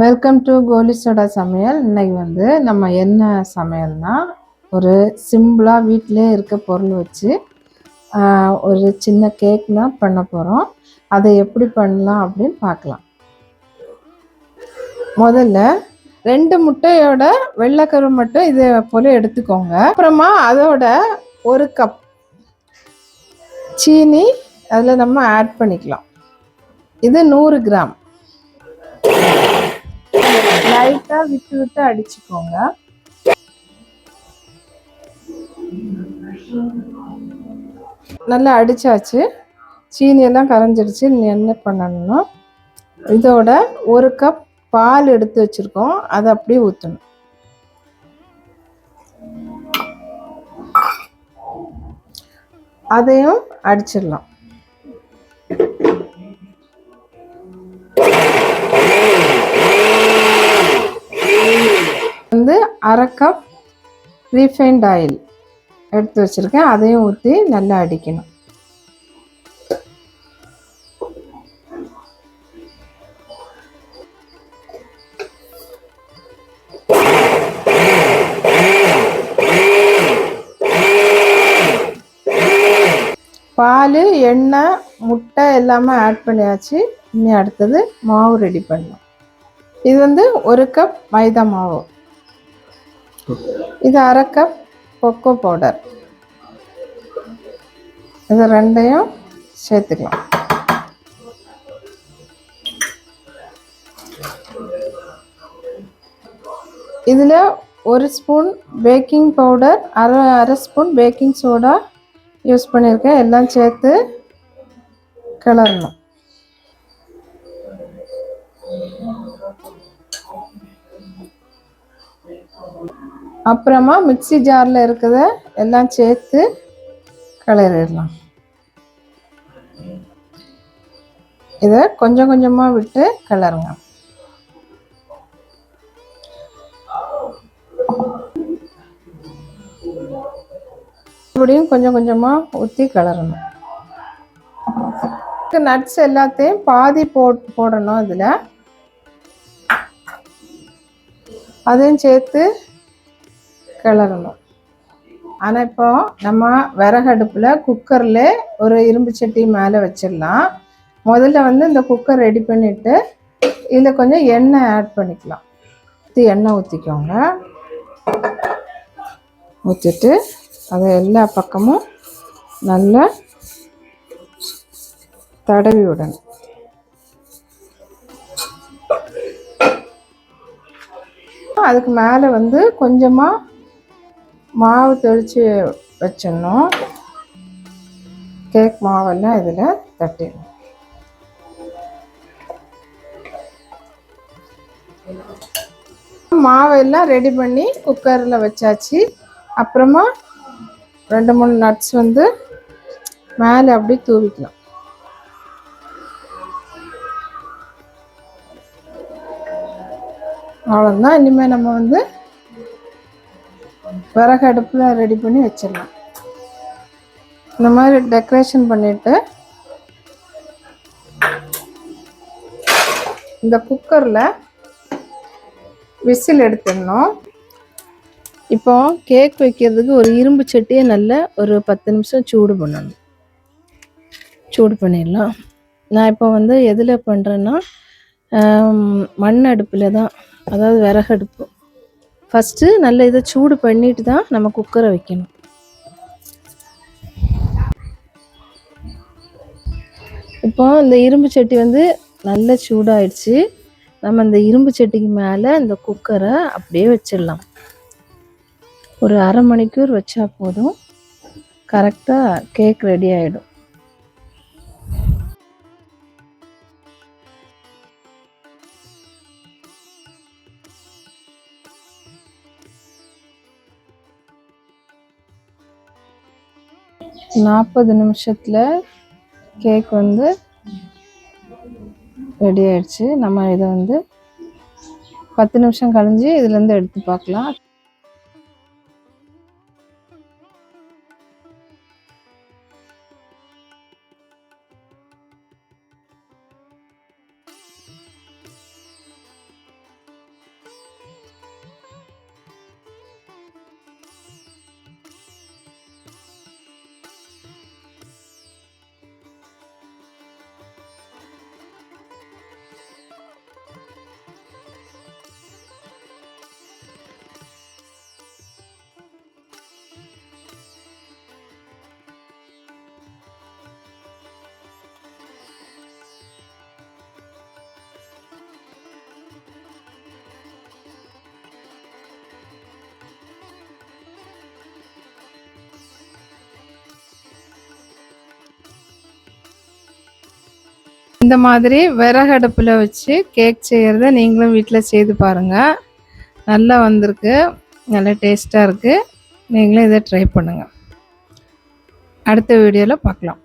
Welcome to கோலிஸோட சமையல். இன்னைக்கு வந்து நம்ம என்ன சமையல்னா ஒரு சிம்பிளாக வீட்டிலே இருக்க பொருள் வச்சு ஒரு சின்ன கேக் தான் பண்ண போகிறோம் அதை எப்படி பண்ணலாம் அப்படின்னு பார்க்கலாம். முதல்ல ரெண்டு முட்டையோட வெள்ளைக்கரு மட்டும் இதை போல் எடுத்துக்கோங்க. அப்புறமா அதோட ஒரு கப் சீனி அதில் நம்ம ஆட் பண்ணிக்கலாம். இது நூறு கிராம். லைட்டா விட்டு விட்டு அடிச்சுக்கோங்க. நல்லா அடிச்சாச்சு. சீனி எல்லாம் கரைஞ்சிடுச்சு என்ன பண்ணணும்னா இதோட ஒரு கப் பால் எடுத்து வச்சிருக்கோம். அதை அப்படியே ஊற்றணும் அதையும் அடிச்சிடலாம். அரை கப் ரீஃபைண்ட் ஆயில் எடுத்து வச்சுருக்கேன். அதையும் ஊற்றி நல்லா அடிக்கணும். பால் எண்ணெய் முட்டை எல்லாமே ஆட் பண்ணியாச்சு. இனி அடுத்தது மாவு ரெடி பண்ணலாம். இது வந்து ஒரு கப் மைதா மாவு. இது அரை கப் கொக்கோ பவுடர் இது ரெண்டையும் சேர்த்துக்கலாம். இதில் ஒரு ஸ்பூன் பேக்கிங் பவுடர் அரை அரை ஸ்பூன் பேக்கிங் சோடா யூஸ் பண்ணியிருக்கேன். எல்லாம் சேர்த்து கிளறணும். அப்புறமா மிக்ஸி ஜாரில் இருக்கிறத எல்லாம் சேர்த்து கிளறிடலாம் இதை கொஞ்சம் கொஞ்சமாக விட்டு கிளறுங்க மறுபடியும் கொஞ்சம் கொஞ்சமாக ஊற்றி கிளறணும் நட்ஸ் எல்லாத்தையும் பாதி போட் போடணும் இதில். அதையும் சேர்த்து கிளறணும். ஆனால் இப்போ நம்ம விறகடுப்பில் குக்கரில் ஒரு இரும்பு சட்டி மேலே வச்சிடலாம். முதல்ல வந்து இந்த குக்கர் ரெடி பண்ணிவிட்டு இதில் கொஞ்சம் எண்ணெய் ஆட் பண்ணிக்கலாம். ஊற்றி எண்ணெய் ஊற்றிக்கோங்க ஊற்றிட்டு அதை எல்லா பக்கமும் நல்லா தடவி விடணும். அதுக்கு மேலே வந்து கொஞ்சமாக மாவு தெளித்து வச்சிடணும். கேக் மாவெல்லாம் இதில் தட்டிடணும். மாவெல்லாம் ரெடி பண்ணி குக்கரில் வச்சாச்சு. அப்புறமா ரெண்டு மூணு நட்ஸ் வந்து மேலே அப்படியே தூவிக்கலாம். அவ்வளோதான் இனிமேல் நம்ம வந்து விறகு அடுப்பில் ரெடி பண்ணி வச்சிடலாம். இந்த மாதிரி டெக்கரேஷன் பண்ணிவிட்டு இந்த குக்கரில் விசில் எடுத்துடணும். இப்போ கேக் வைக்கிறதுக்கு ஒரு இரும்பு சட்டியை நல்லா ஒரு பத்து நிமிஷம் சூடு பண்ணணும். சூடு பண்ணிடலாம். நான் இப்போ வந்து எதில் பண்ணுறேன்னா மண் அடுப்பில் தான். அதாவது விறகு அடுப்பு ஃபஸ்ட்டு நல்ல இதை சூடு பண்ணிட்டு தான் நம்ம குக்கரை வைக்கணும். இப்போ இந்த இரும்பு சட்டி வந்து நல்ல சூடாயிடுச்சு. நம்ம இந்த இரும்பு சட்டிக்கு மேலே இந்த குக்கரை அப்படியே வச்சிடலாம். ஒரு அரை மணிக்கூர் வச்சா போதும். கரெக்டாக கேக் ரெடி ஆகிடும் நாற்பது நிமிஷத்தில் கேக் வந்து ரெடி ஆயிடுச்சு. நம்ம இதை வந்து பத்து நிமிஷம் கழிஞ்சு இதுலேருந்து எடுத்து பார்க்கலாம். இந்த மாதிரி விறகடுப்பில் வச்சு கேக் செய்கிறத நீங்களும் வீட்டில் செய்து பாருங்கள் நல்லா வந்திருக்கு. நல்லா டேஸ்ட்டாக இருக்குது நீங்களும் இதை ட்ரை பண்ணுங்கள் அடுத்த வீடியோவில் பார்க்கலாம்.